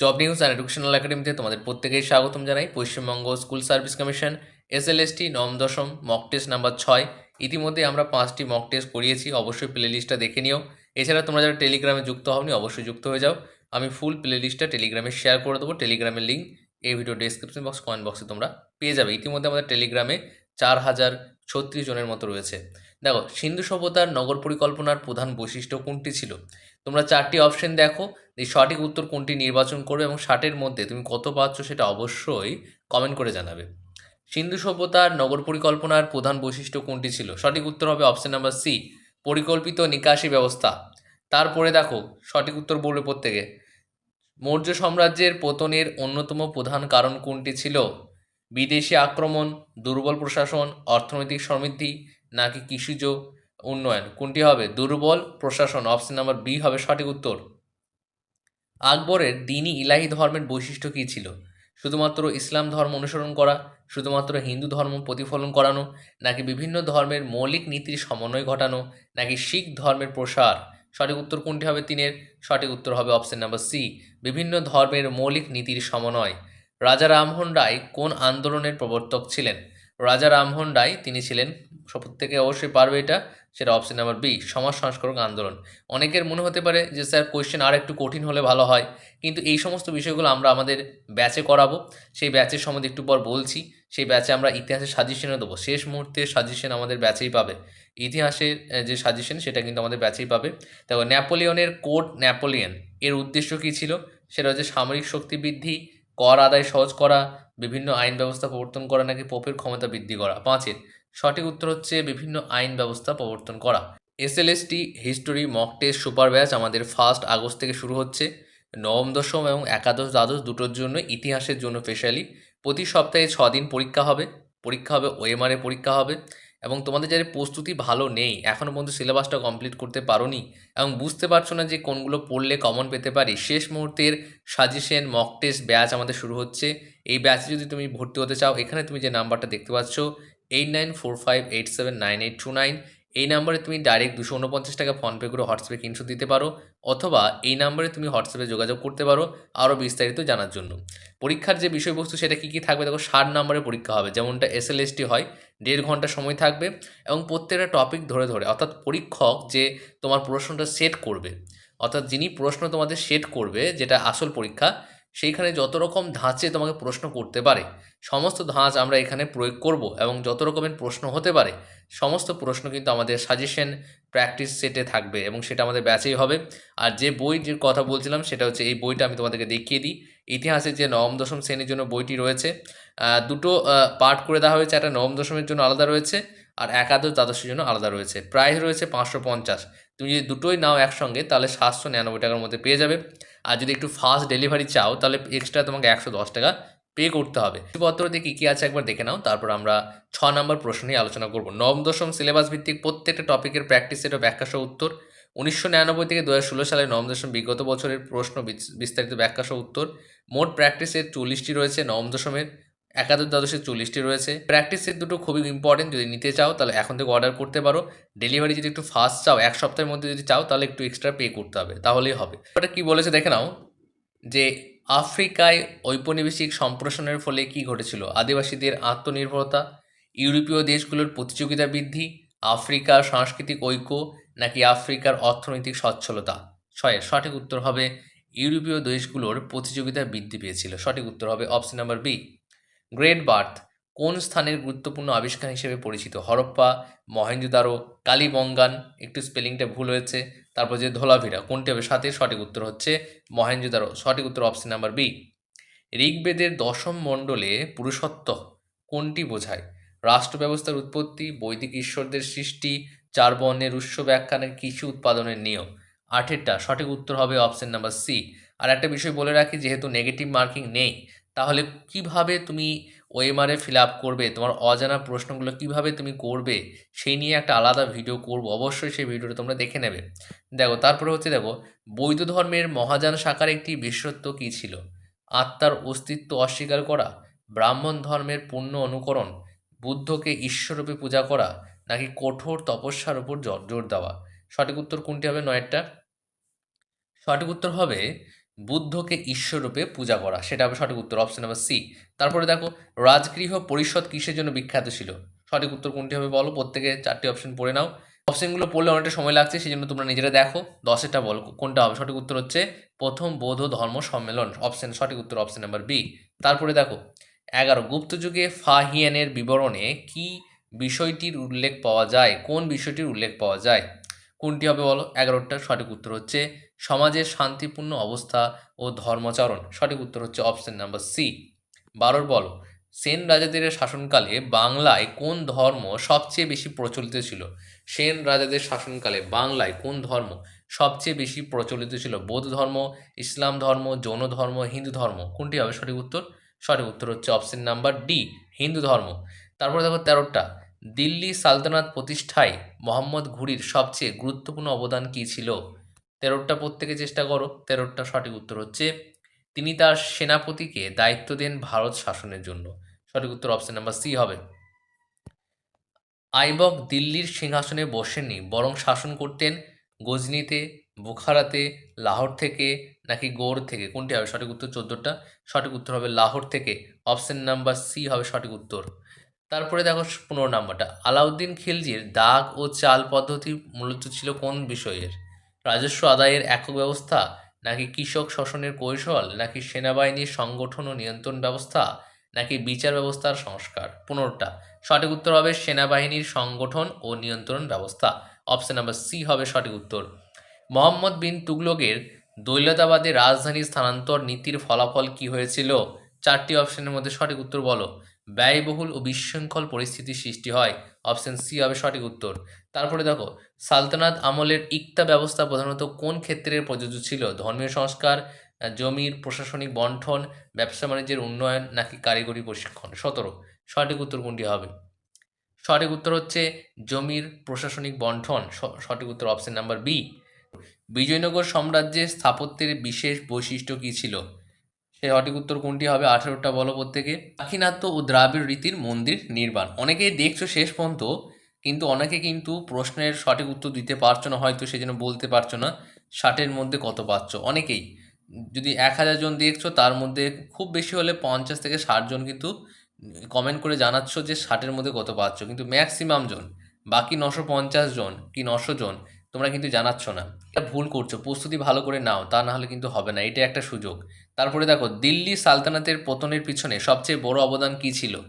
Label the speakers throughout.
Speaker 1: Job news and educational একাডেমিতে তোমাদের প্রত্যেকেই স্বাগতম জানাই। Paschimbanga school service commission SLST নবম, দশম মক টেস্ট নাম্বার ছয়। ইতিমধ্যে আমরা পাঁচটি মক টেস্ট করিয়েছি, অবশ্যই প্লে লিস্টটা দেখে নিও। এছাড়া তোমরা যারা টেলিগ্রামে যুক্ত হওনি, অবশ্যই যুক্ত হয়ে যাও। আমি ফুল প্লে লিস্টটা টেলিগ্রামে শেয়ার করে দেবো। টেলিগ্রামের লিঙ্ক এই ভিডিও ডেসক্রিপশন বক্স কমেন্ট বক্সে তোমরা পেয়ে যাবে। ইতিমধ্যে আমাদের টেলিগ্রামে চার হাজার ছত্রিশ জনের মতো রয়েছে। দেখো, সিন্ধু সভ্যতার নগর পরিকল্পনার প্রধান বৈশিষ্ট্য কোনটি ছিল? তোমরা চারটি অপশন দেখো। এই সঠিক উত্তর কোনটি নির্বাচন করবে এবং ষাটের মধ্যে তুমি কত পাচ্ছ সেটা অবশ্যই কমেন্ট করে জানাবে। সিন্ধু সভ্যতার নগর পরিকল্পনার প্রধান বৈশিষ্ট্য কোনটি ছিল? সঠিক উত্তর হবে অপশন নাম্বার সি পরিকল্পিত নিকাশি ব্যবস্থা। তারপরে দেখো, সঠিক উত্তর বলবে প্রত্যেকে। মৌর্য সাম্রাজ্যের পতনের অন্যতম প্রধান কারণ কোনটি ছিল? বিদেশি আক্রমণ, দুর্বল প্রশাসন, অর্থনৈতিক সমৃদ্ধি, নাকি কৃষিজ উন্নয়ন? কোনটি হবে? দুর্বল প্রশাসন। অপশন নাম্বার বি হবে সঠিক উত্তর। আকবরের দিনই ইলাহি ধর্মের বৈশিষ্ট্য কী ছিল? শুধুমাত্র ইসলাম ধর্ম অনুসরণ করা, শুধুমাত্র হিন্দু ধর্ম প্রতিফলন করানো, নাকি বিভিন্ন ধর্মের মৌলিক নীতির সমন্বয় ঘটানো, নাকি শিখ ধর্মের প্রসার? সঠিক উত্তর কোনটি হবে তিনের? সঠিক উত্তর হবে অপশন নাম্বার সি বিভিন্ন ধর্মের মৌলিক নীতির সমন্বয়। রাজা রামমোহন রায় কোন আন্দোলনের প্রবর্তক ছিলেন? রাজা রামমোহন রায় তিনি ছিলেন প্রত্যেকে অবশ্যই পারবে এটা, সেটা অপশন নাম্বার বি সমাজ সংস্কারক আন্দোলন। অনেকের মনে হতে পারে যে, স্যার কোয়েশ্চেন আর একটু কঠিন হলে ভালো হয়, কিন্তু এই সমস্ত বিষয়গুলো আমরা আমাদের ব্যাচে করাবো। সেই ব্যাচের সম্বন্ধে একটু পর বলছি, সেই ব্যাচে আমরা ইতিহাসের সাজেশনও দেবো। শেষ মুহূর্তে সাজেশন আমাদের ব্যাচেই পাবে। ইতিহাসের যে সাজেশন সেটা কিন্তু আমাদের ব্যাচেই পাবে। দেখো ন্যাপোলিয়নের কোড ন্যাপোলিয়ন এর উদ্দেশ্য কী ছিল? সেটা হচ্ছে সামরিক শক্তি বৃদ্ধি, কর আদায় সহজ করা, বিভিন্ন আইন ব্যবস্থা প্রবর্তন করা নাকি পোপের ক্ষমতা বৃদ্ধি করা। পাঁচের সঠিক উত্তর হচ্ছে বিভিন্ন আইন ব্যবস্থা প্রবর্তন করা। SLST history mock test super batch আমাদের ফার্স্ট আগস্ট থেকে শুরু হচ্ছে। নবম, দশম এবং একাদশ, দ্বাদশ দুটোর জন্য ইতিহাসের জন্য স্পেশালি প্রতি সপ্তাহে ছ দিন পরীক্ষা হবে। পরীক্ষা হবে ওএমআরএ পরীক্ষা হবে এবং তোমাদের যাদের প্রস্তুতি ভালো নেই এখনও পর্যন্ত সিলেবাসটা কমপ্লিট করতে পারোনি এবং বুঝতে পারছ না যে কোনগুলো পড়লে কমন পেতে পারি, শেষ মুহূর্তের সাজেশন মক টেস্ট ব্যাচ আমাদের শুরু হচ্ছে। এই ব্যাচে যদি তুমি ভর্তি হতে চাও, এখানে তুমি যে নাম্বারটা দেখতে পাচ্ছ eight nine four five eight seven nine eight two nine এই নাম্বারে তুমি ডাইরেক্ট দুশো উনপঞ্চাশ টাকা ফোনপে করে হোয়াটসঅ্যাপে কিনশো দিতে পারো, অথবা এই নাম্বারে তুমি হোয়াটসঅ্যাপে যোগাযোগ করতে পারো আরও বিস্তারিত জানার জন্য। পরীক্ষার যে বিষয়বস্তু সেটা কী কী থাকবে দেখো, ষাট নম্বরের পরীক্ষা হবে, যেমনটা এসএলএসটি হয়, দেড় ঘণ্টা সময় থাকবে এবং প্রত্যেকটা টপিক ধরে ধরে, অর্থাৎ পরীক্ষক যে তোমার প্রশ্নটা সেট করবে, অর্থাৎ যিনি প্রশ্ন তোমাদের সেট করবে, যেটা আসল পরীক্ষা সেইখানে যত রকম ধাঁচে তোমাকে প্রশ্ন করতে পারে, সমস্ত ধাঁচ আমরা এখানে প্রয়োগ করব এবং যত রকমের প্রশ্ন হতে পারে, সমস্ত প্রশ্ন কিন্তু আমাদের সাজেশন প্র্যাকটিস সেটে থাকবে এবং সেটা আমাদের ব্যাচেই হবে। আর যে বই যে কথা বলছিলাম সেটা হচ্ছে এই বইটা আমি তোমাদেরকে দেখিয়ে দিই। ইতিহাসের যে নবম, দশম শ্রেণির জন্য বইটি রয়েছে দুটো পার্ট করে দেওয়া হয়েছে, একটা নবম, দশমের জন্য আলাদা রয়েছে আর একাদশ দ্বাদশের জন্য আলাদা রয়েছে। প্রাইস রয়েছে পাঁচশো পঞ্চাশ। তুমি যদি দুটোই নাও একসঙ্গে তাহলে সাতশো নিরানব্বই টাকার মধ্যে পেয়ে যাবে। আর যদি একটু ফাস্ট ডেলিভারি চাও, তাহলে এক্সট্রা তোমাকে একশো দশ টাকা পে করতে হবে। পত্রতে কী কী আছে একবার দেখে নাও, তারপর আমরা ছ নম্বর প্রশ্ন নিয়ে আলোচনা করব। নবম দশম সিলেবাস ভিত্তিক প্রত্যেকটা টপিকের প্র্যাকটিস সেট ও উত্তর। উনিশশো নিরানব্বই থেকে দু ষোলো সালে নবম দশম বিগত বছরের প্রশ্ন বিস্তারিত ব্যাখ্যাসহ উত্তর। মোট প্র্যাকটিসের চল্লিশটি রয়েছে নবম দশমের। একাদশ দ্বাদশের চল্লিশটি রয়েছে। প্র্যাকটিস সেট দুটো খুবই ইম্পর্টেন্ট যদি নিতে চাও, তাহলে এখন থেকে অর্ডার করতে পারো। ডেলিভারি যদি একটু ফাস্ট চাও, এক সপ্তাহের মধ্যে যদি চাও, তাহলে একটু এক্সট্রা পে করতে হবে, তাহলেই হবে। ওটা কি বলেছে দেখে নাও, যে আফ্রিকায় ঔপনিবেশিক সম্প্রসারণের ফলে কি ঘটেছিল? আদিবাসীদের আত্মনির্ভরতা, ইউরোপীয় দেশগুলোর প্রতিযোগিতা বৃদ্ধি, আফ্রিকার সাংস্কৃতিক ঐক্য, নাকি আফ্রিকার অর্থনৈতিক সচ্ছলতা? ছয়ের সঠিক উত্তর হবে ইউরোপীয় দেশগুলোর প্রতিযোগিতা বৃদ্ধি পেয়েছিল। সঠিক উত্তর হবে option number B great bath, কোন স্থানের গুরুত্বপূর্ণ আবিষ্কার হিসেবে পরিচিত? হরপ্পা মহেঞ্জোদারো কালীবঙ্গান, একটু স্পেলিংটা ভুল হয়েছে, তারপর যে ধোলাভিরা কোনটি হবে? সাথে সঠিক উত্তর হচ্ছে মহেঞ্জোদারো সঠিক উত্তর অপশন নাম্বার বি ঋগ্বেদের দশম মণ্ডলে পুরুষত্ব কোনটি বোঝায়? রাষ্ট্র ব্যবস্থার উৎপত্তি, বৈদিক ঈশ্বরদের সৃষ্টি, চার বর্ণের উৎস ব্যাখ্যা নাকি কৃষি উৎপাদনের নিয়ম। আঠেরটা, সঠিক উত্তর হবে অপশন নাম্বার সি আর একটা বিষয় বলে রাখি, যেহেতু নেগেটিভ মার্কিং নেই তাহলে কীভাবে তুমি ওএমআরে ফিল আপ করবে? তোমার অজানা প্রশ্নগুলো কীভাবে তুমি করবে? সেই নিয়ে একটা আলাদা ভিডিও করব। অবশ্যই সেই ভিডিওটা তোমরা দেখে নেবে। দেখো, তারপরে হচ্ছে দেখো বৌদ্ধ ধর্মের মহাযান শাখার একটি বিশেষত্ব কী ছিল? আত্মার অস্তিত্ব অস্বীকার করা, ব্রাহ্মণ ধর্মের পূর্ণ অনুকরণ, বুদ্ধকে ঈশ্বররূপে পূজা করা, নাকি কঠোর তপস্যার উপর জোর দেওয়া? সঠিক উত্তর কোনটি হবে নয়েরটা? সঠিক উত্তর হবে বুদ্ধকে ঈশ্বররূপে পূজা করা, সেটা হবে সঠিক উত্তর অপশন নাম্বার সি তারপরে দেখো, রাজগৃহ পরিষদ কিসের জন্য বিখ্যাত ছিল? সঠিক উত্তর কোনটি হবে বলো, প্রত্যেকে চারটি অপশন পড়ে নাও। অপশনগুলো পড়লে অনেকটা সময় লাগছে সেই জন্য তোমরা নিজেরা দেখো দশেটা বলো, কোনটা হবে? সঠিক উত্তর হচ্ছে প্রথম বৌদ্ধ ধর্ম সম্মেলন অপশন সঠিক উত্তর অপশন নাম্বার বি তারপরে দেখো, এগারো, গুপ্ত যুগে ফাহিয়ানের বিবরণে কি বিষয়টির উল্লেখ পাওয়া যায়? কোন বিষয়টির উল্লেখ পাওয়া যায়? কোনটি হবে বলো? এগারোটার সঠিক উত্তর হচ্ছে সমাজের শান্তিপূর্ণ অবস্থা ও ধর্মচরণ। সঠিক উত্তর হচ্ছে অপশন নাম্বার সি বারোর বলো, সেন রাজাদের শাসনকালে বাংলায় কোন ধর্ম সবচেয়ে বেশি প্রচলিত ছিল? সেন রাজাদের শাসনকালে বাংলায় কোন ধর্ম সবচেয়ে বেশি প্রচলিত ছিল? বৌদ্ধ ধর্ম, ইসলাম ধর্ম, জৈন ধর্ম, হিন্দু ধর্ম, কোনটি হবে সঠিক উত্তর? সঠিক উত্তর হচ্ছে অপশন নাম্বার ডি হিন্দু ধর্ম। তারপরে দেখো তেরোটা দিল্লি সালতানাত প্রতিষ্ঠায় মোহাম্মদ ঘুরির সবচেয়ে গুরুত্বপূর্ণ অবদান কী ছিল? তেরোটা প্রত্যেকে চেষ্টা করো তেরোটা সঠিক উত্তর হচ্ছে, তিনি তার সেনাপতিকে দায়িত্ব দেন ভারত শাসনের জন্য। সঠিক উত্তর অপশন নাম্বার সি হবে। আইবক দিল্লির সিংহাসনে বসেননি, বরং শাসন করতেন গজনিতে, বুখারাতে, লাহোর থেকে, নাকি গৌড় থেকে, কোনটি হবে সঠিক উত্তর? চোদ্দোটা সঠিক উত্তর হবে লাহোর থেকে। অপশন নাম্বার সি হবে সঠিক উত্তর। তারপরে দেখো পনেরো নাম্বারটা। আলাউদ্দিন খিলজির দাগ ও চাল পদ্ধতি মূলত ছিল কোন বিষয়ের? রাজস্ব আদায়ের একক ব্যবস্থা, নাকি কৃষক শোষণের কৌশল, নাকি সেনাবাহিনীর সংগঠন ও নিয়ন্ত্রণ ব্যবস্থা, নাকি বিচার ব্যবস্থার সংস্কার? পনেরোটা। সঠিক উত্তর হবে সেনাবাহিনীর সংগঠন ও নিয়ন্ত্রণ ব্যবস্থা। অপশন নাম্বার সি হবে সঠিক উত্তর। মোহাম্মদ বিন তুগলকের দৈলতাবাদে রাজধানী স্থানান্তর নীতির ফলাফল কি হয়েছিল? চারটি অপশনের মধ্যে সঠিক উত্তর বলো। ব্যয়বহুল ও বিশৃঙ্খল পরিস্থিতির সৃষ্টি হয়। অপশন সি হবে সঠিক উত্তর। তারপরে দেখো, সালতানাত আমলের ইকতা ব্যবস্থা প্রধানত কোন ক্ষেত্রে প্রযোজ্য ছিল? ধর্মীয় সংস্কার জমির প্রশাসনিক বন্টন, ব্যবসা বাণিজ্যের উন্নয়ন, নাকি কারিগরি প্রশিক্ষণ? সতেরো। সঠিক উত্তর কোনটি হবে? সঠিক উত্তর হচ্ছে জমির প্রশাসনিক বন্টন। সঠিক উত্তর অপশন নাম্বার বি। বিজয়নগর সাম্রাজ্যের স্থাপত্যের বিশেষ বৈশিষ্ট্য কী ছিল? সে সঠিক উত্তর কোনটি হবে? আঠেরোটা বলো প্রত্যেকে। দাক্ষিণাত্য ও দ্রাবিড় রীতির মন্দির নির্মাণ। অনেকেই দেখছ শেষ পর্যন্ত, কিন্তু অনেকে কিন্তু প্রশ্নের সঠিক উত্তর দিতে পারছ না, হয়তো সেই জন্য বলতে পারছ না, ষাটের মধ্যে কত পাচ্ছ? অনেকেই, যদি এক হাজার জন দেখছ, তার মধ্যে খুব বেশি হলে পঞ্চাশ থেকে ষাট জন কিন্তু কমেন্ট করে জানাচ্ছ যে ষাটের মধ্যে কত পাচ্ছ। কিন্তু ম্যাক্সিমাম জন, বাকি নশো পঞ্চাশ জন কি নশো জন, তোমরা কিন্তু জানাচ্ছ না। এটা ভুল করছ, প্রস্তুতি ভালো করে নাও, তা না হলে কিন্তু হবে না। এটা একটা সুযোগ। তারপরে দেখো, দিল্লি সালতানাতের পতনের পিছনে সবচেয়ে বড় অবদান কী ছিল?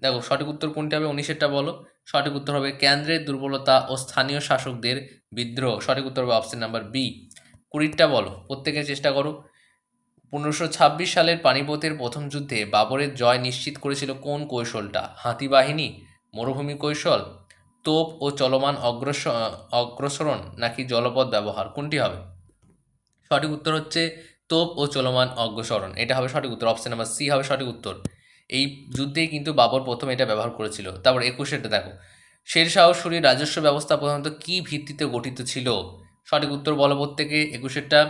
Speaker 1: দেখো, সঠিক উত্তর কোনটি হবে? উনিশেরটা বলো। সঠিক উত্তর হবে কেন্দ্রের দুর্বলতা ও স্থানীয় শাসকদের বিদ্রোহ। সঠিক উত্তর হবে অপশন নাম্বার বি। কুড়িটা বলো, প্রত্যেকে চেষ্টা করো। পনেরোশো ছাব্বিশ সালের পানিপথের প্রথম যুদ্ধে বাবরের জয় নিশ্চিত করেছিল কোন কৌশলটা? হাতি বাহিনী, মরুভূমি কৌশল, তোপ ও চলমান অগ্রস অগ্রসরণ নাকি জলপথ ব্যবহার? কোনটি হবে? সঠিক উত্তর হচ্ছে তোপ ও চলমান অগ্রসরণ। এটা হবে সঠিক উত্তর। অপশন নাম্বার সি হবে সঠিক উত্তর। এই যুদ্ধেই কিন্তু বাবর প্রথম এটা ব্যবহার করেছিল। তারপর একুশেটা দেখো। শেরশাহ সুরির রাজস্ব ব্যবস্থা প্রধানত কী ভিত্তিতে গঠিত ছিল? সঠিক উত্তর বলো প্রত্যেকে। একুশেরটা,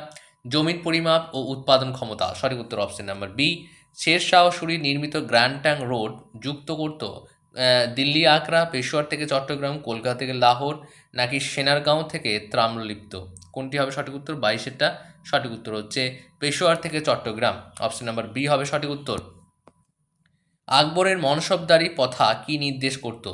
Speaker 1: জমির পরিমাপ ও উৎপাদন ক্ষমতা। সঠিক উত্তর option number B Sher Shah Suri নির্মিত গ্র্যান্ডট্যাং রোড যুক্ত করত। দিল্লি, আগ্রা, পেশোয়ার থেকে চট্টগ্রাম, কলকাতা থেকে লাহোর, নাকি সেনারগাঁও থেকে ত্রাম্রলিপ্ত কোনটি হবে সঠিক উত্তর? বাইশেরটা সঠিক উত্তর হচ্ছে পেশোয়ার থেকে চট্টগ্রাম। অপশন নাম্বার বি হবে সঠিক উত্তর। আকবরের মনসবদারি প্রথা কি নির্দেশ করত?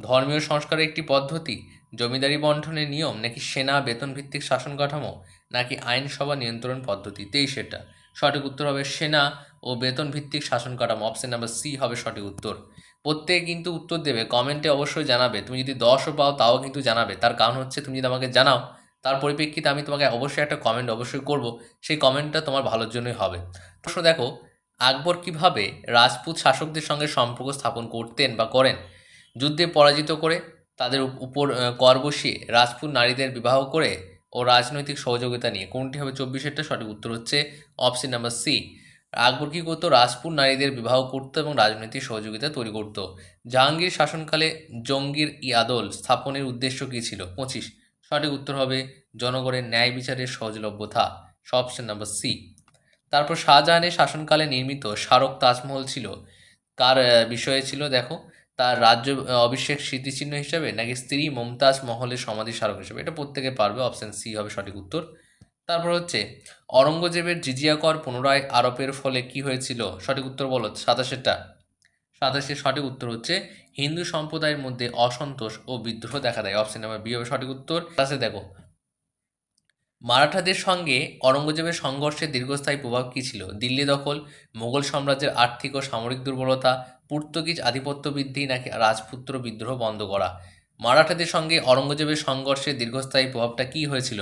Speaker 1: ধর্মীয় সংস্কারের একটি পদ্ধতি, জমিদারি বন্টনের নিয়ম, নাকি সেনা, বেতনভিত্তিক শাসন কাঠামো, নাকি আইনসভা নিয়ন্ত্রণ পদ্ধতি? তেইশেটা সঠিক উত্তর হবে সেনা ও বেতন ভিত্তিক শাসন কাঠামো। অপশন নাম্বার সি হবে সঠিক উত্তর। প্রত্যেকে কিন্তু উত্তর দেবে কমেন্টে অবশ্যই জানাবে। তুমি যদি দশও পাও, তাও কিন্তু জানাবে। তার কারণ হচ্ছে, তুমি যদি আমাকে জানাও, তার পরিপ্রেক্ষিতে আমি তোমাকে অবশ্যই একটা কমেন্ট অবশ্যই করব। সেই কমেন্টটা তোমার ভালোর জন্যই হবে। প্রশ্ন দেখো, আকবর কীভাবে রাজপুত শাসকদের সঙ্গে সম্পর্ক স্থাপন করতেন বা করেন? যুদ্ধে পরাজিত করে তাদের উপর কর বসিয়ে রাজপুত নারীদের বিবাহ করে ও রাজনৈতিক সহযোগিতা নিয়ে। কোনটি হবে চব্বিশেরটা? সঠিক উত্তর হচ্ছে অপশন নাম্বার সি আকবর কী করতো? রাজপুত নারীদের বিবাহ করতো এবং রাজনৈতিক সহযোগিতা তৈরি করত। জাহাঙ্গীর শাসনকালে জঙ্গির ইয়াদল স্থাপনের উদ্দেশ্য কী ছিল? পঁচিশ। সঠিক উত্তর হবে জনগণের ন্যায় বিচারের সহজলভ্যতা। অপশন নাম্বার সি তারপর শাহজাহানের শাসনকালে নির্মিত স্মারক তাজমহল ছিল। কার বিষয়ে ছিল, দেখো তার রাজ্য অভিষেক স্মৃতিচিহ্ন হিসাবে নাকি স্ত্রী মমতাজ মহলের সমাধি স্মারক হিসেবে? এটা প্রত্যেকে পারবে অপশান সি হবে সঠিক উত্তর। তারপর হচ্ছে অরঙ্গজেবের জিজিয়া কর পুনরায় আরোপের ফলে কি হয়েছিল? সঠিক উত্তর বলো, সাতাশেরটা। সাতাশের সঠিক উত্তর হচ্ছে, হিন্দু সম্প্রদায়ের মধ্যে অসন্তোষ ও বিদ্রোহ দেখা দেয়। অপশন নাম্বার বি হবে সঠিক উত্তর। তাতে দেখো, মারাঠাদের সঙ্গে অরঙ্গজেবের সংঘর্ষের দীর্ঘস্থায়ী প্রভাব কী ছিল? দিল্লি দখল, মোগল সাম্রাজ্যের আর্থিক ও সামরিক দুর্বলতা পর্তুগিজ আধিপত্য বৃদ্ধি নাকি রাজপুত্র বিদ্রোহ বন্ধ করা? মারাঠাদের সঙ্গে অরঙ্গজেবের সংঘর্ষের দীর্ঘস্থায়ী প্রভাবটা কী হয়েছিল?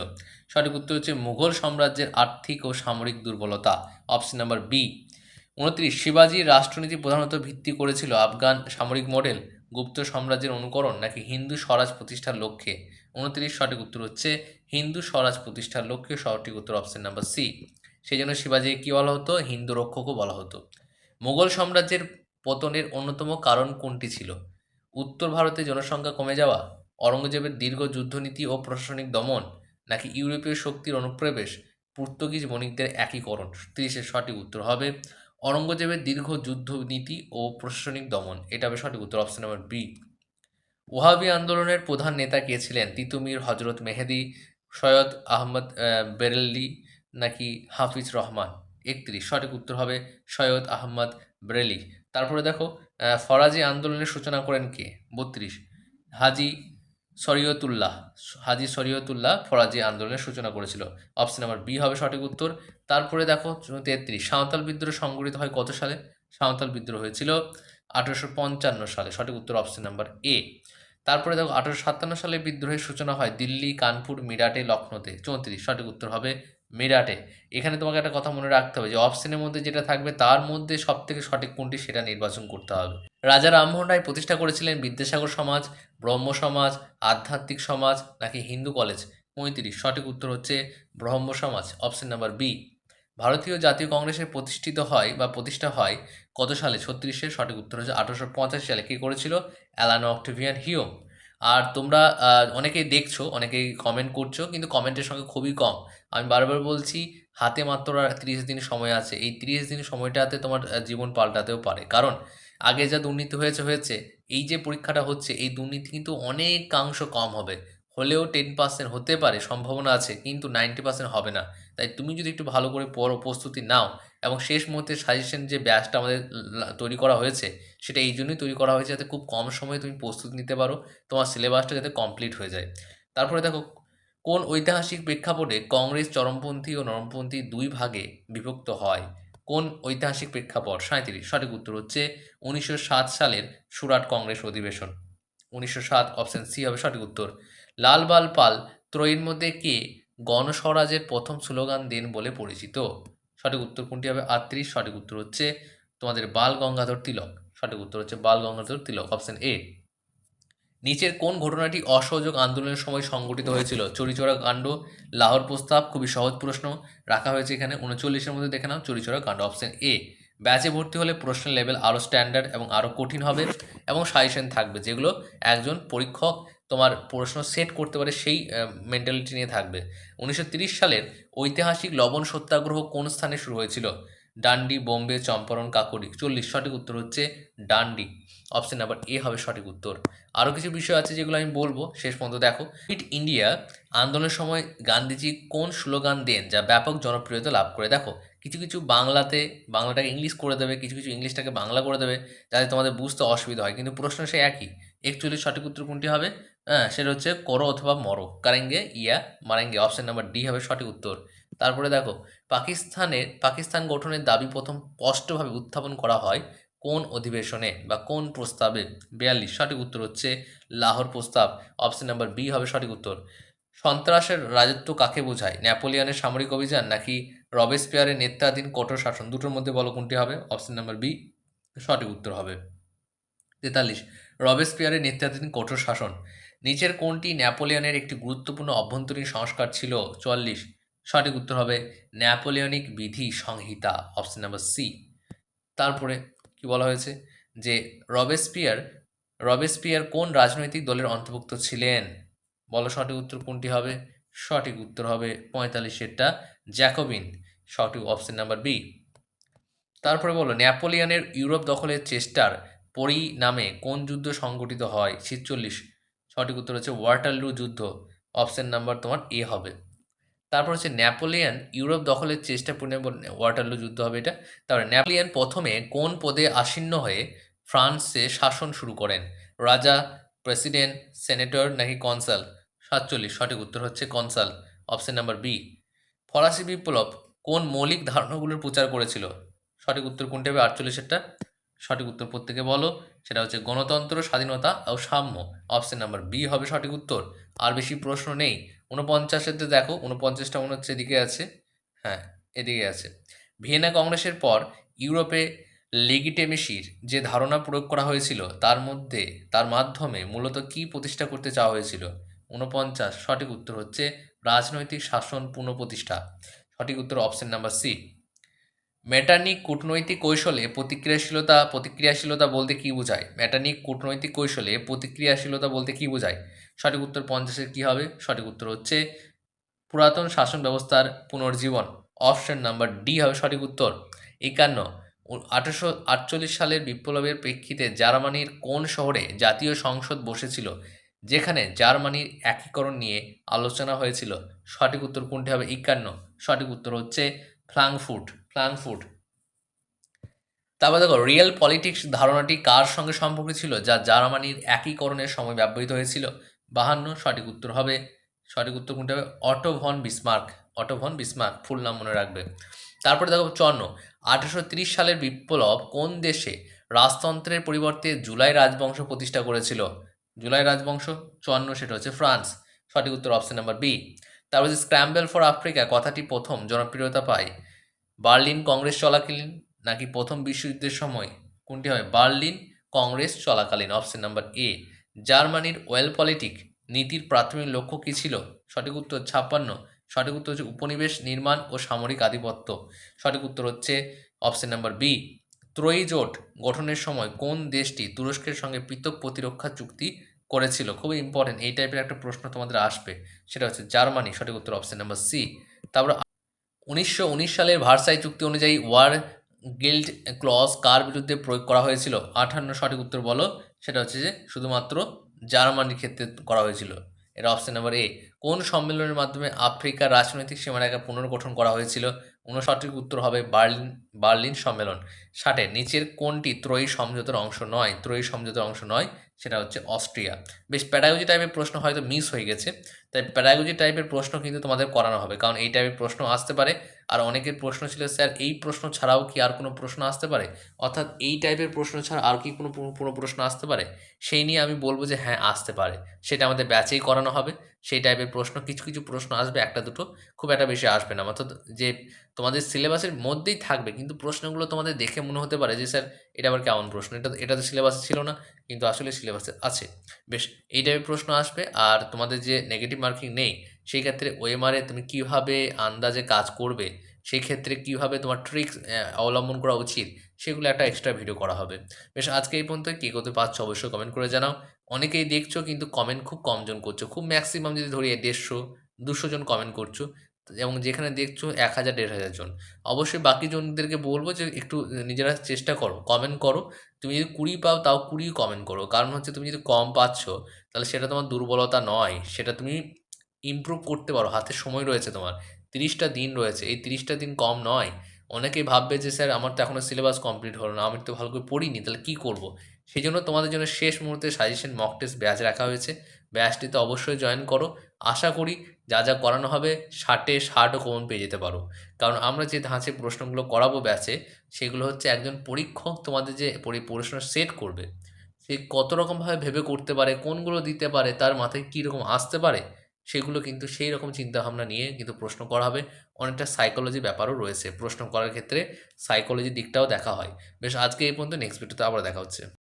Speaker 1: সঠিক উত্তর হচ্ছে মুঘল সাম্রাজ্যের আর্থিক ও সামরিক দুর্বলতা। অপশন নাম্বার বি উনত্রিশ শিবাজির রাষ্ট্রনীতি প্রধানত ভিত্তি করেছিল আফগান সামরিক মডেল, গুপ্ত সাম্রাজ্যের অনুকরণ নাকি হিন্দু স্বরাজ প্রতিষ্ঠার লক্ষ্যে? উনত্রিশ, সঠিক উত্তর হচ্ছে হিন্দু স্বরাজ প্রতিষ্ঠার লক্ষ্যে সঠিক উত্তর অপশন নাম্বার সি সেই জন্য শিবাজিকে কী বলা হতো? হিন্দু রক্ষকও বলা হতো। মোগল সাম্রাজ্যের পতনের অন্যতম কারণ কোনটি ছিল? উত্তর ভারতে জনসংখ্যা কমে যাওয়া অরঙ্গজেবের দীর্ঘ যুদ্ধনীতি ও প্রশাসনিক দমন নাকি ইউরোপীয় শক্তির অনুপ্রবেশ পর্তুগিজ বণিকদের একীকরণ? তিরিশের সঠিক উত্তর হবে অরঙ্গজেবের দীর্ঘ যুদ্ধনীতি ও প্রশাসনিক দমন। এটা হবে সঠিক উত্তর অপশন নাম্বার বি ওহাবি আন্দোলনের প্রধান নেতা কে ছিলেন? তিতুমির হজরত মেহেদি সৈয়দ আহমদ আহ, বেরেললি নাকি হাফিজ রহমান? একত্রিশ সঠিক উত্তর হবে সৈয়দ আহমদ বেরেলি তারপরে দেখো ফরাজি আন্দোলনের সূচনা করেন কে? বত্রিশ। হাজি শরীয়তুল্লাহ হাজি শরীয়তুল্লাহ ফরাজি আন্দোলনের সূচনা করেছিল। অপশন নাম্বার বি হবে সঠিক উত্তর। তারপরে দেখো, তেত্রিশ। সাঁওতাল বিদ্রোহ সংগঠিত হয় কত সালে? সাঁওতাল বিদ্রোহ হয়েছিল আঠেরোশো পঞ্চান্ন সালে। সঠিক উত্তর অপশন নাম্বার এ তারপরে দেখো, আঠেরোশো সাতান্ন সালে বিদ্রোহের সূচনা হয় দিল্লি, কানপুর, মিরাটে লখনৌতে চৌত্রিশ। সঠিক উত্তর হবে মিরাটে। এখানে তোমাকে একটা কথা মনে রাখতে হবে যে অপশনের মধ্যে যেটা থাকবে, তার মধ্যে সব থেকে সঠিক কোনটি সেটা নির্বাচন করতে হবে। রাজা রামমোহন রায় প্রতিষ্ঠা করেছিলেন বিদ্যাসাগর সমাজ, ব্রহ্ম সমাজ, আধ্যাত্মিক সমাজ নাকি হিন্দু কলেজ? পঁয়ত্রিশ। সঠিক উত্তর হচ্ছে ব্রহ্ম সমাজ অপশন নাম্বার বি ভারতীয় জাতীয় কংগ্রেসের প্রতিষ্ঠিত হয় বা প্রতিষ্ঠা হয় কত সালে? ছত্রিশের সঠিক উত্তর হচ্ছে আঠারোশো পঁচাশি সালে। কী করেছিল? অ্যালানো অক্টিভিয়ান হিউম। আর তোমরা অনেকেই দেখছ, অনেকেই কমেন্ট করছ, কিন্তু কমেন্টের সঙ্গে খুবই কম। আমি বারবার বলছি, হাতে মাত্র আর তিরিশ দিন সময় আছে। এই তিরিশ দিন সময়টাতে তোমার জীবন পাল্টাতেও পারে। কারণ, আগে যা দুর্নীতি হয়েছে হয়েছে, এই যে পরীক্ষাটা হচ্ছে, এই দুর্নীতি কিন্তু অনেকাংশ কম হবে। হলেও টেন পার্সেন্ট হতে পারে, সম্ভাবনা আছে, কিন্তু নাইনটি পার্সেন্ট হবে না। তাই তুমি যদি একটু ভালো করে পড়ো, প্রস্তুতি নাও এবং শেষ মুহূর্তে সাজেশন যে ব্যাচটা আমাদের তৈরি করা হয়েছে, সেটা এই জন্যই তৈরি করা হয়েছে যাতে খুব কম সময়ে তুমি প্রস্তুতি নিতে পারো, তোমার সিলেবাসটা যাতে কমপ্লিট হয়ে যায়। তারপরে দেখো, কোন ঐতিহাসিক প্রেক্ষাপটে কংগ্রেস, চরমপন্থী ও নরমপন্থী দুই ভাগে বিভক্ত হয়? কোন ঐতিহাসিক প্রেক্ষাপট? সাঁত্রিশ সঠিক উত্তর হচ্ছে উনিশশো সাত সালের সুরাট কংগ্রেস অধিবেশন। উনিশশো সাত অপশন সি হবে সঠিক উত্তর। লালবাল পাল ত্রয়ীর মধ্যে কে গণস্বরাজের প্রথম স্লোগান দেন বলে পরিচিত। সঠিক উত্তর কোনটি হবে? আটত্রিশ সঠিক উত্তর হচ্ছে তোমাদের বাল গঙ্গাধর তিলক। সঠিক উত্তর হচ্ছে বাল গঙ্গাধর তিলক অপশন এ নিচের কোন ঘটনাটি অসহযোগ আন্দোলনের সময় সংগঠিত হয়েছিল? চুরিচোরা কাণ্ড, লাহোর প্রস্তাব, খুবই সহজ প্রশ্ন। রাখা হয়েছে এখানে উনচল্লিশের মধ্যে দেখে নাও, চুরিচোরা কাণ্ড অপশন এ ব্যাচে ভর্তি হলে প্রশ্নের লেভেল আরও স্ট্যান্ডার্ড এবং আরও কঠিন হবে এবং সাজেশন থাকবে, যেগুলো একজন পরীক্ষক তোমার প্রশ্ন সেট করতে পারে সেই মেন্টালিটি নিয়ে থাকবে। উনিশশো সালের ঐতিহাসিক লবণ সত্যাগ্রহ কোন স্থানে শুরু হয়েছিল? ডান্ডি, বোম্বে, চম্পারণ কাকুরি চল্লিশ, সঠিক উত্তর হচ্ছে ডান্ডি। অপশন নাম্বার এ হবে সঠিক উত্তর। আরও কিছু বিষয় আছে যেগুলো আমি বলব, শেষ পর্যন্ত দেখো। ফিট ইন্ডিয়া আন্দোলনের সময় গান্ধীজি কোন স্লোগান দেন যা ব্যাপক জনপ্রিয়তা লাভ করে? দেখো, কিছু কিছু বাংলাতে, বাংলাটাকে ইংলিশ করে দেবে, কিছু কিছু ইংলিশটাকে বাংলা করে দেবে, যাতে তোমাদের বুঝতে অসুবিধা হয়। কিন্তু প্রশ্ন সে একই একচুয়ালি সঠিক উত্তর কোনটি হবে? হ্যাঁ সেটা হচ্ছে করো অথবা মরো। কারেঙ্গে, ইয়া, মারেঙ্গে। অপশন নাম্বার ডি হবে সঠিক উত্তর। তারপরে দেখো পাকিস্তানের পাকিস্তান গঠনের দাবি প্রথম স্পষ্টভাবে উত্থাপন করা হয় কোন অধিবেশনে বা কোন প্রস্তাবে? বিয়াল্লিশ। সঠিক উত্তর হচ্ছে লাহোর প্রস্তাব। অপশন নাম্বার বি হবে সঠিক উত্তর। সন্ত্রাসের রাজত্ব কাকে বোঝায়? নেপোলিয়নের সামরিক অভিযান নাকি রবেসপিয়ারের নেতৃত্বাধীন কঠোর শাসন? দুটোর মধ্যে বলো কোনটি হবে? অপশন নাম্বার বি সঠিক উত্তর হবে। তেতাল্লিশ। রবেসপিয়ারের নেতৃত্বাধীন কঠোর শাসন। নিচের কোনটি নেপোলিয়নের একটি গুরুত্বপূর্ণ অভ্যন্তরীণ সংস্কার ছিল। চল্লিশ সঠিক উত্তর হবে ন্যাপোলিয়নিক বিধি সংহিতা অপশন নাম্বার সি তারপরে কি বলা হয়েছে? যে রবেসপিয়ার রবেসপিয়ার কোন রাজনৈতিক দলের অন্তর্ভুক্ত ছিলেন? বলো সঠিক উত্তর কোনটি হবে? সঠিক উত্তর হবে পঁয়তাল্লিশেরটা জ্যাকোবিন। সঠিক অপশন নাম্বার বি তারপরে বলো নেপোলিয়নের ইউরোপ দখলের চেষ্টার পরিণামে কোন যুদ্ধ সংগঠিত হয়? ছিচল্লিশ। সঠিক উত্তর হচ্ছে ওয়াটারলু যুদ্ধ। অপশন নাম্বার তোমার এ হবে। তারপর হচ্ছে ন্যাপোলিয়ান, ইউরোপ দখলের চেষ্টা পূর্ণ ওয়াটারলু যুদ্ধ হবে এটা। তারপরে ন্যাপোলিয়ান প্রথমে কোন পদে আসীন্ন হয়ে ফ্রান্সে শাসন শুরু করেন? রাজা, প্রেসিডেন্ট, সেনেটর নাকি কনসাল? সাতচল্লিশ। সঠিক উত্তর হচ্ছে কনসাল। Option number B. ফরাসি বিপ্লব কোন মৌলিক ধারণাগুলোর প্রচার করেছিল? সঠিক উত্তর কোনটা হবে? আটচল্লিশেরটা। সঠিক উত্তর প্রত্যেকে বলো। সেটা হচ্ছে গণতন্ত্র, স্বাধীনতা ও সাম্য। অপশন নাম্বার বি হবে সঠিক উত্তর। আর বেশি প্রশ্ন নেই। উনপঞ্চাশেতে দেখো উনপঞ্চাশটা মনে হচ্ছে এদিকে আছে। হ্যাঁ এদিকে আছে। ভিয়েনা কংগ্রেসের পর ইউরোপে লেগিটেমেসির যে ধারণা প্রয়োগ করা হয়েছিল, তার মধ্যে, তার মাধ্যমে মূলত কি প্রতিষ্ঠা করতে চাওয়া হয়েছিল? উনপঞ্চাশ সঠিক উত্তর হচ্ছে রাজনৈতিক শাসন পুনঃপ্রতিষ্ঠা। সঠিক উত্তর অপশন নাম্বার সি মেটানিক কূটনৈতিক কৌশলে প্রতিক্রিয়াশীলতা প্রতিক্রিয়াশীলতা বলতে কী বোঝায়? মেটানিক কূটনৈতিক কৌশলে প্রতিক্রিয়াশীলতা বলতে কী বোঝায়? সঠিক উত্তর পঞ্চাশের কী হবে? সঠিক উত্তর হচ্ছে পুরাতন শাসন ব্যবস্থার পুনর্জীবন। অপশন নাম্বার ডি হবে সঠিক উত্তর। একান্ন আঠারোশো আটচল্লিশ সালের বিপ্লবের প্রেক্ষিতে জার্মানির কোন শহরে জাতীয় সংসদ বসেছিল? যেখানে জার্মানির একীকরণ নিয়ে আলোচনা হয়েছিল। সঠিক উত্তর কোনটি হবে? একান্ন, সঠিক উত্তর হচ্ছে ফ্রাঙ্কফুট ফ্রাঙ্কফুট তারপর দেখো রিয়েল পলিটিক্স ধারণাটি কার সঙ্গে সম্পর্কিত ছিল? যা জার্মানির একীকরণের সময় ব্যবহৃত হয়েছিল। বাহান্ন, সঠিক উত্তর হবে, সঠিক উত্তর কোনটা হবে? Otto von Bismarck, Otto von Bismarck, full নাম মনে রাখবে। তারপরে দেখো চন্ন আঠারোশো তিরিশ সালের বিপ্লব কোন দেশে রাজতন্ত্রের পরিবর্তে জুলাই রাজবংশ প্রতিষ্ঠা করেছিল? জুলাই রাজবংশ, চুয়ান্ন, সেটা হচ্ছে ফ্রান্স। সঠিক উত্তর অপশন নাম্বার বি। তারপর স্ক্র্যাম্বেল ফর আফ্রিকা, কথাটি প্রথম জনপ্রিয়তা পায়। বার্লিন কংগ্রেস চলাকালীন নাকি প্রথম বিশ্বযুদ্ধের সময়? কোনটি হবে বার্লিন কংগ্রেস চলাকালীন। অপশন নাম্বার এ, জার্মানির ওয়েল পলিটিক নীতির প্রাথমিক লক্ষ্য কী ছিল? সঠিক উত্তর ছাপ্পান্ন। সঠিক উত্তর হচ্ছে উপনিবেশ নির্মাণ ও সামরিক আধিপত্য। সঠিক উত্তর হচ্ছে অপশন নাম্বার বি, ত্রয়ী জোট গঠনের সময় কোন দেশটি তুরস্কের সঙ্গে পৃথক প্রতিরক্ষা চুক্তি করেছিল? খুবই ইম্পর্টেন্ট এই টাইপের একটা প্রশ্ন তোমাদের আসবে। সেটা হচ্ছে জার্মানি। সঠিক উত্তর অপশন নাম্বার সি। তারপর উনিশশো উনিশ সালের ভার্সাই চুক্তি অনুযায়ী ওয়ার গিল্ড ক্লজ কার বিরুদ্ধে প্রয়োগ করা হয়েছিল? আঠান্ন সঠিক উত্তর বলো। সেটা হচ্ছে যে শুধুমাত্র জার্মানির ক্ষেত্রে করা হয়েছিল। এর অপশন নাম্বার এ কোন সম্মেলনের মাধ্যমে আফ্রিকার রাজনৈতিক সীমারেখা পুনর্গঠন করা হয়েছিল? উনসঠিক উত্তর হবে বার্লিন বার্লিন সম্মেলন। ষাটে, নিচের কোনটি ত্রয়ী সমঝোতার অংশ নয়? ত্রয়ী সমঝোতার অংশ নয়, সেটা হচ্ছে অস্ট্রিয়া। বেশ প্যাডাগজি টাইপের প্রশ্ন হয়তো মিস হয়ে গেছে। তাই প্যাডাগজি টাইপের প্রশ্ন কিন্তু তোমাদের করানো হবে। কারণ এই টাইপের প্রশ্ন আসতে পারে, আর অনেকের প্রশ্ন ছিল, স্যার, এই প্রশ্ন ছাড়াও কি আর কোনো প্রশ্ন আসতে পারে? অর্থাৎ এই টাইপের প্রশ্ন ছাড়া আর কি কোনো কোনো প্রশ্ন আসতে পারে? সেই নিয়ে আমি বলব যে হ্যাঁ আসতে পারে। সেটা আমাদের ব্যাচেই করানো হবে। সেই টাইপের প্রশ্ন, কিছু কিছু প্রশ্ন আসবে, একটা, দুটো, খুব একটা বেশি আসবে না। অর্থাৎ যে তোমাদের সিলেবাসের মধ্যেই থাকবে, কিন্তু প্রশ্নগুলো তোমাদের দেখে মনে হতে পারে যে, স্যার, এটা আবার কেমন প্রশ্ন? এটা এটা তো সিলেবাসে ছিল না, কিন্তু আসলে সিলেবাসে আছে। বেশ, এই টাইপের প্রশ্ন আসবে, আর তোমাদের যে নেগেটিভ মার্কিং নেই, সেই ক্ষেত্রে ওএমআরে তুমি কীভাবে আন্দাজে কাজ করবে, সেই ক্ষেত্রে কীভাবে তোমার ট্রিক্স অবলম্বন করা উচিত, সেগুলো একটা এক্সট্রা ভিডিও করা হবে। বেশ, আজকে এই পর্যন্ত কী করতে পারছ অবশ্যই কমেন্ট করে জানাও। অনেকেই দেখছ কিন্তু কমেন্ট খুব কমজন করছ। খুব ম্যাক্সিমাম যদি ধরি দেড়শো, দুশো জন কমেন্ট করছ, এবং যেখানে দেখছ এক হাজার, দেড় হাজার জন। অবশ্যই বাকি জনদেরকে বলব যে একটু নিজেরা চেষ্টা করো কমেন্ট করো। তুমি যদি কুড়ি পাও তাও কুড়ি কমেন্ট করো। কারণ হচ্ছে তুমি যদি কম পাচ্ছ তাহলে সেটা তোমার দুর্বলতা নয়, সেটা তুমি ইমপ্রুভ করতে পারো। হাতে সময় রয়েছে তোমার। তিরিশটা দিন রয়েছে। এই তিরিশটা দিন কম নয়। অনেকেই ভাববে যে, স্যার, আমার তো এখনও সিলেবাস কমপ্লিট হলো না, আমি তো ভালো করে পড়িনি, তাহলে কী করব? সেই জন্য তোমাদের জন্য শেষ মুহূর্তে সাজেশন মক টেস্ট ব্যাচ রাখা হয়েছে। ব্যাচটিতে অবশ্যই জয়েন করো। আশা করি যা যা করানো হবে, ষাটে ষাটও কমন পেয়ে যেতে পারো। কারণ আমরা যে ধাঁচে প্রশ্নগুলো করাবো ব্যাচে সেগুলো হচ্ছে একজন পরীক্ষক তোমাদের যে প্রশ্ন সেট করবে। সে কত রকমভাবে ভেবে করতে পারে, কোনগুলো দিতে পারে, তার মাথায় কীরকম আসতে পারে, সেগুলো কিন্তু সেই রকম চিন্তাভাবনা নিয়ে কিন্তু প্রশ্ন করা হবে। অনেকটা সাইকোলজি ব্যাপারও রয়েছে। প্রশ্ন করার ক্ষেত্রে সাইকোলজি দিকটাও দেখা হয়। বেশ, আজকে এই পর্যন্ত নেক্সট ভিডিওতে আবার দেখা হচ্ছে।